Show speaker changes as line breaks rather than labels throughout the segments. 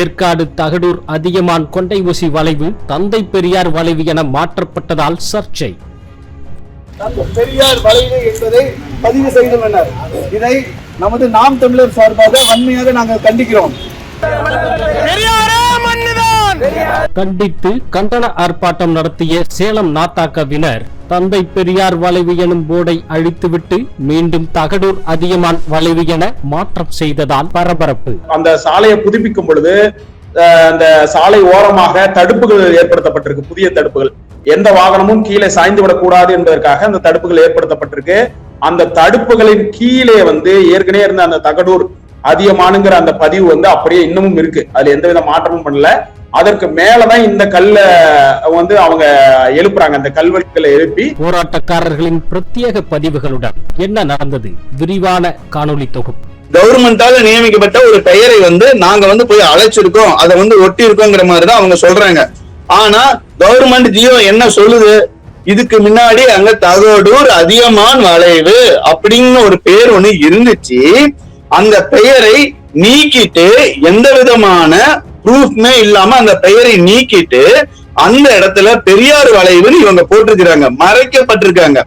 ஏற்காடு தகடூர் அதியமான் கொண்டை ஊசி வளைவு தந்தை பெரியார் வளைவு என மாற்றப்பட்டதால் சர்ச்சை.
பெரியார் வளைவு என்பதை பதிவு செய்துள்ளனர் இதை நமது நாம் தமிழர் சார்பாக வன்மையாக நாங்கள் கண்டிக்கிறோம்.
கண்டித்து கண்டன ஆர்ப்பாட்டம் நடத்திய சேலம் நாத்தாக்கவினர் தந்தை பெரியார் வளைவு எனும் போர்டை அழித்துவிட்டு மீண்டும் தகடூர் அதியமான் வளைவு என மாற்றம் செய்ததால் பரபரப்பு.
அந்த சாலையை புதுப்பிக்கும் பொழுது அந்த சாலை ஓரமாக தடுப்புகள் ஏற்படுத்தப்பட்டிருக்கு புதிய தடுப்புகள். எந்த வாகனமும் கீழே சாய்ந்து விடக்கூடாது என்பதற்காக அந்த தடுப்புகள் ஏற்படுத்தப்பட்டிருக்கு. அந்த தடுப்புகளின் கீழே வந்து ஏற்கனவே இருந்த அந்த தகடூர் அதிகமானுங்கிற அந்த பதிவு வந்து அப்படியே இன்னமும் இருக்கு. அதுல எந்தவித மாற்றமும் பண்ணல. அதற்கு மேலதான் இந்த கல்ல வந்து அவங்க எழுப்புறாங்க. அந்த கல்வெட்டுகளை எழுப்பி
போராட்டக்காரர்களின் பிரத்யேக பதிவுகளுடன் என்ன நடந்தது? விரிவான காணொளி தொகுப்பு.
கவர்மெண்டால நியமிக்கப்பட்ட ஒரு பெயரை வந்து நாங்க வந்து போய் அழைச்சிருக்கோம். அதை வந்து ஒட்டி இருக்கோங்கிற மாதிரி தான் அவங்க சொல்றாங்க. ஆனா கவர்மெண்ட் ஜியோ என்ன சொல்லுது? இதுக்கு முன்னாடி அங்க தகடூர் அதியமான் வளைவு அப்படின்னு ஒரு பேர் ஒண்ணு இருந்துச்சு. அந்த பெயரை நீக்கிட்டு எந்த விதமான ப்ரூஃப்மே இல்லாம அந்த பெயரை நீக்கிட்டு அந்த இடத்துல பெரியார் வளைவுன்னு இவங்க போட்டிருக்கிறாங்க. மறைக்கப்பட்டிருக்காங்க.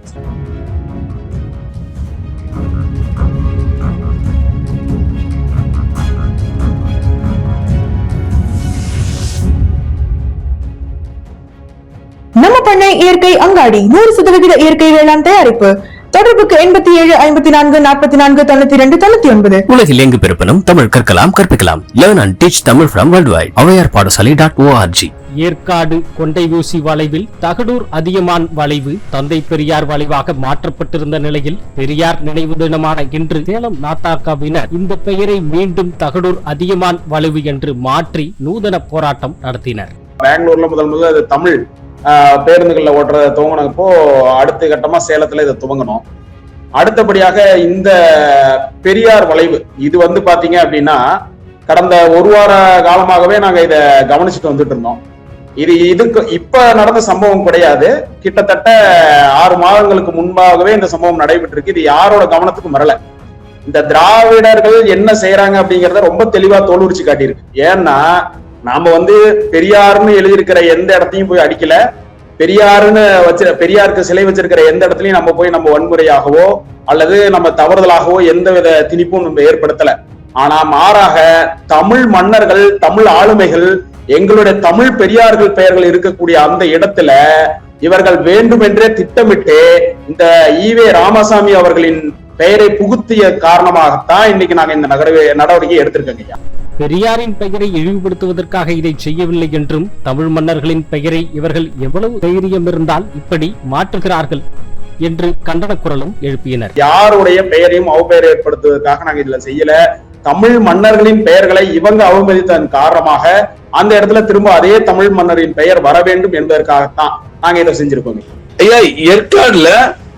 நம்ம பண்ணை இயற்கை அங்காடி நூறு சதவிகித இயற்கை வேளாண் தயாரிப்பு. தொடர்புக்கு எண்பத்தி ஏழு ஐம்பத்தி நான்கு நாற்பத்தி நான்கு தொண்ணூத்தி ரெண்டு தொண்ணூத்தி ஒன்பது.
உலகில் எங்கு பிறப்பினும் தமிழ் கற்கலாம் கற்பிக்கலாம். Learn and teach Tamil from world wide Avvaiyar Padasalai dot O R G
Yercaud கொண்டை ஊசி வளைவில் தகடூர் அதியமான் வளைவு தந்தை பெரியார் வளைவாக மாற்றப்பட்டிருந்த நிலையில் பெரியார் நினைவு தினமான இன்று சேலம் நாத்தாக்காவினர் இந்த பெயரை மீண்டும் தகடூர் அதியமான் வளைவு என்று மாற்றி நூதன போராட்டம் நடத்தினர்.
பெங்களூர்ல முதல் முதல்ல தமிழ். பேருந்துகளில் ஓட்டுற துவங்கினப்போ அடுத்த கட்டமா சேலத்துல இதை துவங்கணும். அடுத்தபடியாக இந்த பெரியார் வளைவு இது வந்து பாத்தீங்க அப்படின்னா கடந்த ஒரு வார காலமாகவே நாங்க இத கவனிச்சுட்டு வந்துட்டு இருந்தோம். இது இதுக்கு இப்ப நடந்த சம்பவம் கிடையாது. கிட்டத்தட்ட ஆறு மாதங்களுக்கு முன்பாகவே இந்த சம்பவம் நடைபெற்றிருக்கு. இது யாரோட கவனத்துக்கும் வரல. இந்த திராவிடர்கள் என்ன செய்யறாங்க அப்படிங்கறத ரொம்ப தெளிவா தோலுரிச்சு காட்டியிருக்கு. ஏன்னா நாம வந்து பெரியார்னு எழுதியிருக்கிற எந்த இடத்தையும் போய் அடிக்கல. பெரியாருன்னு வச்சு பெரியாருக்கு சிலை வச்சிருக்கிற எந்த இடத்துலயும் நம்ம போய் நம்ம வன்முறையாகவோ அல்லது நம்ம தவறுதலாகவோ எந்த வித திணிப்பும் நம்ம ஏற்படுத்தல. ஆனா மாறாக தமிழ் மன்னர்கள் தமிழ் ஆளுமைகள் எங்களுடைய தமிழ் பெரியார்கள் பெயர்கள் இருக்கக்கூடிய அந்த இடத்துல இவர்கள் வேண்டுமென்றே திட்டமிட்டு இந்த ஈவே ராமசாமி அவர்களின் பெயரை புகுத்திய காரணமாகத்தான் இன்னைக்கு நாங்க இந்த நகர நடவடிக்கை எடுத்திருக்கோங்க ஐயா.
பெரியாரின் பெயரை இழிவுபடுத்துவதற்காக இதை செய்யவில்லை என்றும் தமிழ் மன்னர்களின் பெயரை இவர்கள் எவ்வளவு தைரியம் இருந்தால் இப்படி மாற்றுகிறார்கள் என்று கண்டன குரலும் எழுப்பினர்.
யாருடைய பெயரையும் அவப்பெயர் ஏற்படுத்துவதற்காக நாங்க இதுல செய்யல. தமிழ் மன்னர்களின் பெயர்களை இவங்க அவமதித்ததன் காரணமாக அந்த இடத்துல திரும்ப அதே தமிழ் மன்னரின் பெயர் வர வேண்டும் என்பதற்காகத்தான் நாங்க இதை செஞ்சிருக்கோம்
ஐயா ஏற்காடுல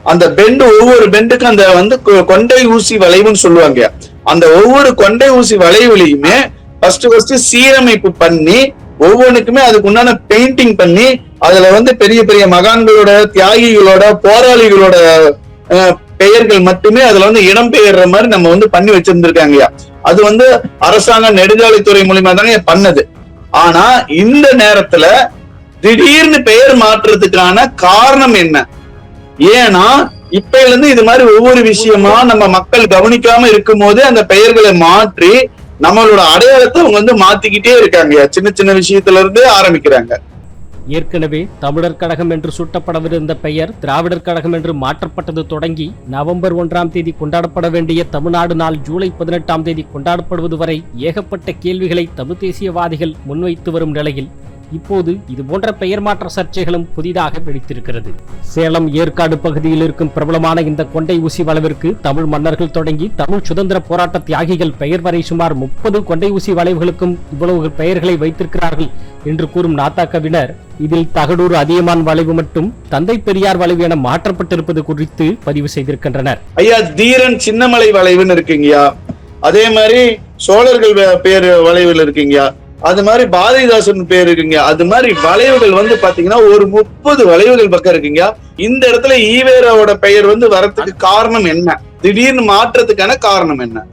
அந்த பெண்டு ஒவ்வொரு பெண்டுக்கும் அந்த வந்து கொ- கொண்டை ஊசி வளைவுன்னு சொல்லுவாங்க. அந்த ஒவ்வொரு கொண்டை ஊசி வளைவுலையுமே ஃபர்ஸ்ட் ஃபர்ஸ்ட் சீரமைப்பு பண்ணி ஒவ்வொன்றுக்குமே அதுக்கு உண்டான பெயிண்டிங் பண்ணி அதுல வந்து பெரிய பெரிய மகான்களோட தியாகிகளோட போராளிகளோட பெயர்கள் மட்டுமே அதுல வந்து இடம் பெயர்ற மாதிரி நம்ம வந்து பண்ணி வச்சிருந்திருக்காங்கய்யா அது வந்து அரசாங்க நெடுஞ்சாலைத்துறை மூலியமா தானே பண்ணது. ஆனா இந்த நேரத்துல திடீர்னு பெயர் மாற்றுறதுக்கான காரணம் என்ன? ஏன்னா இப்பையில இருந்து இது மாதிரி ஒவ்வொரு விஷயமா நம்ம மக்கள் கவனிக்காம இருக்கும்போது அந்த பெயர்களை மாற்றி நம்மளோட அடையாளத்தை அவங்க வந்து மாத்திக்கிட்டே இருக்காங்க. சின்ன சின்ன விஷயத்துல இருந்து ஆரம்பிக்கிறாங்க.
ஏற்கனவே தமிழர் கழகம் என்று சூட்டப்படவிருந்த பெயர் திராவிடர் கழகம் என்று மாற்றப்பட்டது தொடங்கி நவம்பர் ஒன்றாம் தேதி கொண்டாடப்பட வேண்டிய தமிழ்நாடு நாள் ஜூலை பதினெட்டாம் தேதி கொண்டாடப்படுவது வரை ஏகப்பட்ட கேள்விகளை தமிழ் தேசியவாதிகள் முன்வைத்து வரும் நிலையில் இப்போது இது போன்ற பெயர் மாற்ற சர்ச்சைகளும் புதிதாக வெடித்திருக்கிறது. சேலம் ஏற்காடு பகுதியில் இருக்கும் பிரபலமான இந்த கொண்டை ஊசி வளைவிற்கு தமிழ் மன்னர்கள் தொடங்கி தமிழ் சுதந்திர போராட்ட தியாகிகள் பெயர் வரை சுமார் முப்பது கொண்டை ஊசி வளைவுகளுக்கும் இவ்வளவு பெயர்களை வைத்திருக்கிறார்கள் என்று கூறும் நாத்தாக்கவினர் இதில் தகடூர் அதியமான் வளைவு மட்டும் தந்தை பெரியார் வளைவு என மாற்றப்பட்டிருப்பது குறித்து பதிவு செய்திருக்கின்றனர்.
ஐயா தீரன் சின்னமலை வளைவுன்னு இருக்குங்கய்யா. அதே மாதிரி சோழர்கள் பேர் வளைவில் வளைவுல இருக்குங்கய்யா. அது மாதிரி பாரதிதாசன் பேர் இருக்குங்க. அது மாதிரி வளைவுகள் வந்து பாத்தீங்கன்னா ஒரு முப்பது வளைவுகள் பக்கம் இருக்குங்க. இந்த இடத்துல ஈவேராவோட பெயர் வந்து வரத்துக்கு காரணம் என்ன? திடீர்னு மாற்றத்துக்கான காரணம் என்ன?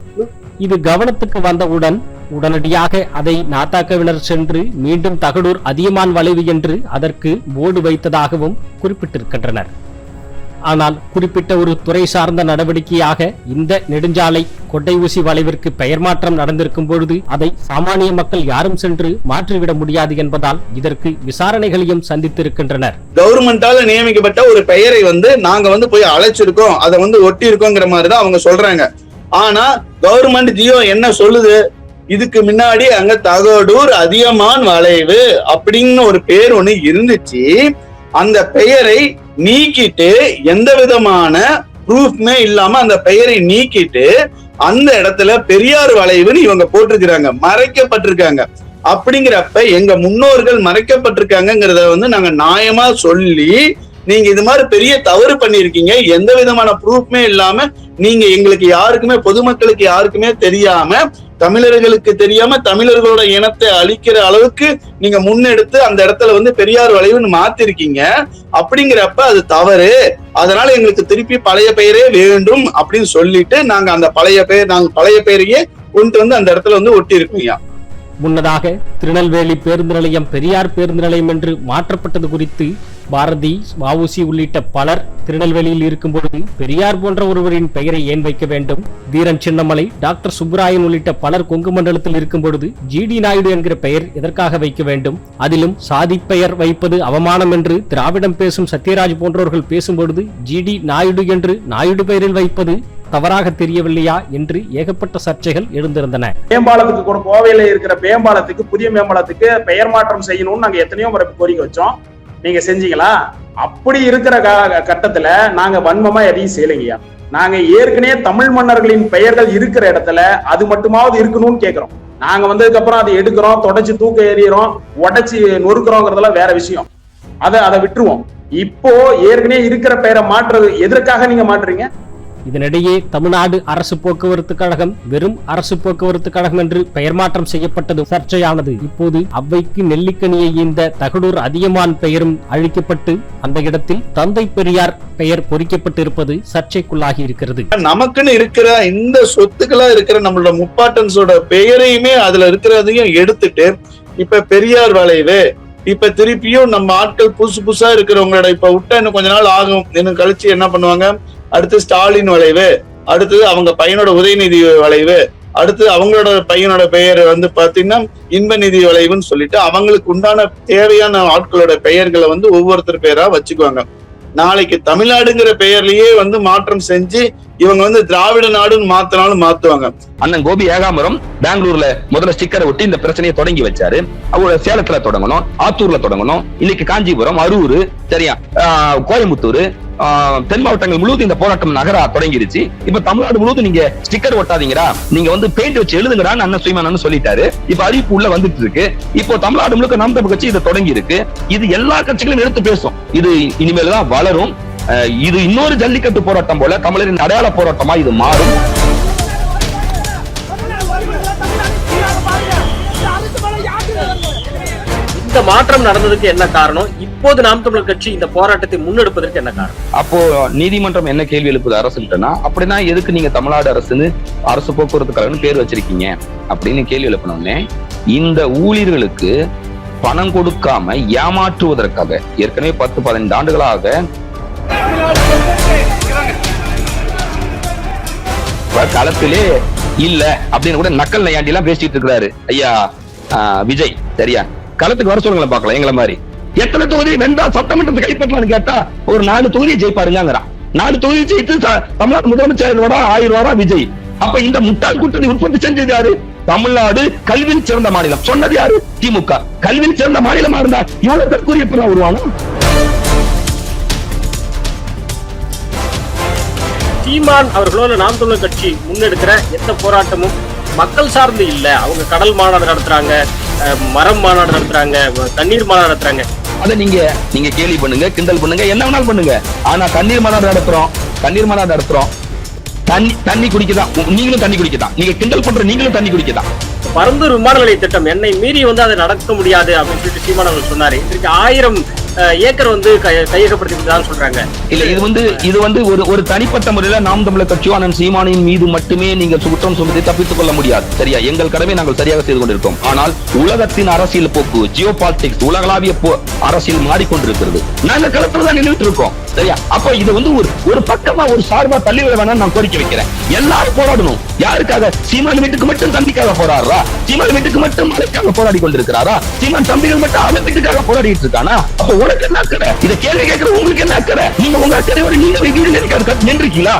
இது கவனத்துக்கு வந்தவுடன் உடனடியாக அதை நாத்தாக்கவினர் சென்று மீண்டும் தகடூர் அதியமான் வளைவு என்று அதற்கு போர்டு வைத்ததாகவும் குறிப்பிட்டிருக்கின்றனர். ஆனால் குறிப்பிட்ட ஒரு துறை சார்ந்த நடவடிக்கையாக இந்த நெடுஞ்சாலை கொட்டை ஊசி வளைவிற்கு பெயர் மாற்றம் நடந்திருக்கும் பொழுது அதை சாமானிய மக்கள் யாரும் சென்று மாற்றிவிட முடியாது என்பதால் இதற்கு விசாரணைகளையும் சந்தித்திருக்கின்றனர்.
கவர்மெண்டால நியமிக்கப்பட்ட ஒரு பெயரை வந்து நாங்க வந்து போய் அழைச்சிருக்கோம். அதை வந்து ஒட்டி இருக்கோங்கிற மாதிரி தான் அவங்க சொல்றாங்க. ஆனா கவர்மெண்ட் ஜியோ என்ன சொல்லுது? இதுக்கு முன்னாடி அங்க தகடூர் அதியமான் வளைவு அப்படின்னு ஒரு பேர் ஒண்ணு இருந்துச்சு. அந்த பெயரை நீக்கிட்டு எந்த விதமான ப்ரூஃப்மே இல்லாம அந்த பெயரை நீக்கிட்டு அந்த இடத்துல பெரியார் வளைவுன்னு இவங்க போட்டிருக்கிறாங்க மறைக்கப்பட்டிருக்காங்க. அப்படிங்கிறப்ப எங்க முன்னோர்கள் மறைக்கப்பட்டிருக்காங்கிறத வந்து நாங்க நியாயமா சொல்லி நீங்க இது மாதிரி பெரிய தவறு பண்ணிருக்கீங்க எந்த விதமான ப்ரூஃப்மே இல்லாம நீங்க எங்களுக்கு யாருக்குமே பொதுமக்களுக்கு யாருக்குமே தெரியாம தமிழர்களுக்கு தெரியாம தமிழர்களோட இனத்தை அழிக்கிற அளவுக்கு நீங்க முன்னெடுத்து அந்த இடத்துல வந்து பெரியார் வளைவுன்னு மாத்திருக்கீங்க. அப்படிங்கிறப்ப அது தவறு. அதனால எங்களுக்கு திருப்பி பழைய பெயரே வேண்டும் அப்படின்னு சொல்லிட்டு நாங்க அந்த பழைய பெயர் நாங்க பழைய பெயரையே கொண்டு வந்து அந்த இடத்துல வந்து ஒட்டி இருக்கோம்
முன்னதாக திருநெல்வேலி பேருந்து நிலையம் பெரியார் பேருந்து நிலையம் என்று மாற்றப்பட்டது குறித்து பாரதி வஉசி உள்ளிட்ட பலர் திருநெல்வேலியில் இருக்கும்போது பெரியார் போன்ற ஒருவரின் பெயரை ஏன் வைக்க வேண்டும்? வீரன் சின்னமலை டாக்டர் சுப்ராயன் உள்ளிட்ட பலர் கொங்கு மண்டலத்தில் இருக்கும் பொழுது ஜிடி நாயுடு என்கிற பெயர் எதற்காக வைக்க வேண்டும்? அதிலும் சாதி பெயர் வைப்பது அவமானம் என்று திராவிடம் பேசும் சத்யராஜ் போன்றவர்கள் பேசும்பொழுது ஜி டி நாயுடு என்று நாயுடு பெயரில் வைப்பது தவறாக தெரியவில்லையா என்று ஏகப்பட்ட சர்ச்சைகள் எழுந்திருந்தன.
மேம்பாலத்துக்கு கூட கோவையில இருக்கிற மேம்பாலத்துக்கு புதிய மேம்பாலத்துக்கு பெயர் மாற்றம் செய்யணும்னு நாங்க எத்தனையோ முறை கோரிக்கை வச்சோம். நீங்க செஞ்சீங்களா? அப்படி இருக்கிற கட்டத்துல நாங்க வன்மமா எதையும் செய்யலைங்கய்யா. நாங்க ஏற்கனவே தமிழ் மன்னர்களின் பெயர்கள் இருக்கிற இடத்துல அது மட்டுமாவது இருக்கணும்னு கேக்குறோம். நாங்க வந்ததுக்கு அப்புறம் அதை எடுக்கிறோம் தொடச்சு தூக்க எறிகிறோம் உடைச்சு நொறுக்கிறோங்கிறதெல்லாம் வேற விஷயம். அதை அதை விட்டுருவோம். இப்போ ஏற்கனவே இருக்கிற பெயரை மாற்றுறது எதற்காக நீங்க மாற்றுறீங்க?
இதனிடையே தமிழ்நாடு அரசு போக்குவரத்து கழகம் வெறும் அரசு போக்குவரத்து கழகம் என்று பெயர் மாற்றம் செய்யப்பட்டது. சர்ச்சையானது. இப்போது அவ்வைக்கு நெல்லிக்கனியை ஈந்த தகடூர் அதியமான் பெயரும் அழிக்கப்பட்டு அந்த இடத்தில் தந்தை பெரியார் பெயர் பொறிக்கப்பட்டு இருப்பது சர்ச்சைக்குள்ளாகி இருக்கிறது.
நமக்குன்னு இருக்கிற இந்த சொத்துக்களா இருக்கிற நம்மளோட முப்பாட்டன்ஸோட பெயரையுமே அதுல இருக்கிறதையும் எடுத்துட்டு இப்ப பெரியார் வளைவு இப்ப திருப்பியும் நம்ம ஆட்கள் புதுசு புதுசா இருக்கிறவங்களோட இப்ப விட்டா இன்னும் கொஞ்ச நாள் ஆகும். இன்னும் கழிச்சு என்ன பண்ணுவாங்க? அடுத்து ஸ்டாலின் வளைவு அடுத்தது அவங்க பையனோட உதயநிதி வளைவு அடுத்து அவங்களோட பையனோட பெயர் வந்து பாத்தீங்கன்னா இன்பநிதி வளைவுன்னு சொல்லிட்டு அவங்களுக்கு உண்டான தேவையான ஆட்களோட பெயர்களை வந்து ஒவ்வொருத்தர் பேரா வச்சுக்குவாங்க. நாளைக்கு தமிழ்நாடுங்கிற பெயர்லயே வந்து மாற்றம் செஞ்சு இவங்க வந்து திராவிட நாடுன்னு மாத்தினாலும் மாத்துவாங்க.
அண்ணன் கோபி ஏகாம்பரம் பெங்களூர்ல முதல்ல ஸ்டிக்கரை ஒட்டி இந்த பிரச்சனையை தொடங்கி வச்சாரு. அவரோட சேலத்துல தொடங்கணும் ஆத்தூர்ல தொடங்கணும். இன்னைக்கு காஞ்சிபுரம் அரூர் சரியா கோயம்புத்தூர் தென் மாவட்டங்கள் முழுவதும் இந்த போராட்டம் நகரா தொடங்கிருச்சு. இப்ப தமிழ்நாடு முழுவதும் நீங்க ஸ்டிக்கர் ஒட்டாதீங்கடா. நீங்க வந்து பெயிண்ட் வச்சு எழுதுங்கடான்னு அண்ணன் சுயமானு சொல்லிட்டாரு. இப்ப அறிவிப்பு உள்ள வந்துட்டு இருக்கு இப்போ தமிழ்நாடு முழுக்க நாம் தமிழ் கட்சி இதை தொடங்கி இருக்கு இது எல்லா கட்சிகளும் எடுத்து பேசும். இது இனிமேல் தான் வளரும். இது இன்னொரு ஜல்லிக்கட்டு போராட்டம் போல தமிழரின் அடையாள போராட்டமா இது மாறும்.
இந்த மாற்றம் நடந்ததுக்கு என்ன காரணம்? இப்போது நாம் தமிழர் கட்சி இந்த போராட்டத்தை முன்னெடுப்பதற்கு என்ன காரணம்?
அப்போ நீதிமன்றம் என்ன கேள்வி எழுப்புது அரசுகிட்டனா? அப்படின்னா எதுக்கு நீங்க தமிழ்நாடு அரசுன்னு அரசு போக்குவரத்து கழகம் பேர் வச்சிருக்கீங்க? அப்படின்னு கேள்வி எழுப்பினோடனே இந்த ஊழியர்களுக்கு பணம் கொடுக்காம ஏமாற்றுவதற்காக ஏற்கனவே பத்து பதினைந்து ஆண்டுகளாக களத்திலே இல்ல அப்படின்னு கூட நக்கல் நையாண்டி எல்லாம் பேசிட்டு இருக்கிறாரு. ஐயா ஆஹ், விஜய் சரியா? களத்துக்கு வர சொல்லுங்களேன் பார்க்கலாம் எங்களை மாதிரி. எத்தனை தொகுதி வென்றா சட்டமன்றத்தை கைப்பற்றலாம்னு கேட்டா ஒரு நாலு தொகுதியை ஜெயிப்பாருங்கிறான் நாலு தொகுதி ஜெயித்து தமிழ்நாடு முதலமைச்சர் வர ஆயிரம் ரூபா விஜய். அப்ப இந்த முட்டாள் கூட்டணி உற்பத்தி செஞ்சது யாரு? தமிழ்நாடு கல்வியில் சிறந்த மாநிலம். சொன்னது யாரு? திமுக. கல்வியில் சிறந்த மாநிலமா இருந்தா இவ்வளவு தற்கூரிய எப்ப உருவானும்
சீமான் அவர்களோட நாம் தமிழர் கட்சி முன்னெடுக்கிற எந்த போராட்டமும் மக்கள் சார்ந்து இல்ல. அவங்க கடல் மாநாடு நடத்துறாங்க. மரம் மாநாடு நடத்துறாங்க தண்ணீர் மாநாடு நடத்துறாங்க.
அதை நீங்க நீங்க கேலி பண்ணுங்க கிண்டல் பண்ணுங்க என்ன வேணாலும் பண்ணுங்க. ஆனா தண்ணீர் மாநாடு நடத்துறோம் தண்ணீர் மாநாடு நடத்துறோம். தண்ணி தண்ணி குடிக்கதான். நீங்களும் தண்ணி குடிக்கதான். நீங்க கிண்டல் பண்ற நீங்களும் தண்ணி குடிக்கதான்.
பரந்தூர் விமான நிலைய திட்டம் என்னை மீறி வந்து அதை நடக்க முடியாது அப்படின்னு சொல்லிட்டு சீமான் அவர்கள் சொன்னாரு. இன்றைக்கு ஆயிரம் ஏக்கர் வந்து கைய- சொல்றாங்க.
இல்ல இது வந்து இது வந்து ஒரு ஒரு தனிப்பட்ட முறையில நாம் தமிழர் கட்சியோ அண்ணன் சீமானின் மீது மட்டுமே நீங்கள் குற்றம் சுமத்தி தப்பித்துக் கொள்ள முடியாது. சரியா? எங்கள் கடமை நாங்கள் சரியாக செய்து கொண்டிருக்கோம். ஆனால் உலகத்தின் அரசியல் போக்கு ஜியோ பாலிடிக்ஸ் உலகளாவிய அரசியல் மாறிக்கொண்டிருக்கிறது. நாங்க களத்துல தான் நின்றுட்டு இருக்கோம். சரியா? அப்ப இது வந்து ஒரு ஒரு பக்கமா ஒரு சார்பா தள்ளி விட வேணாம் நான் கோரிக்கை வைக்கிறேன். எல்லாரும் போராடணும். யாருக்காக? சீமான் வீட்டுக்கு மட்டும் தம்பிக்காக போராடுறா? சீமான் வீட்டுக்கு மட்டும் மலைக்காக போராடி கொண்டிருக்கிறாரா? சீமான் தம்பிகள் மட்டும் அவன் வீட்டுக்காக போராடிட்டு இருக்கானா? அப்போ உனக்கு என்ன அக்கறை இதை கேள்வி கேட்கற உங்களுக்கு என்ன அக்கறை நீங்க உங்க அக்கறையோட நீங்க நின்றுக்கீங்களா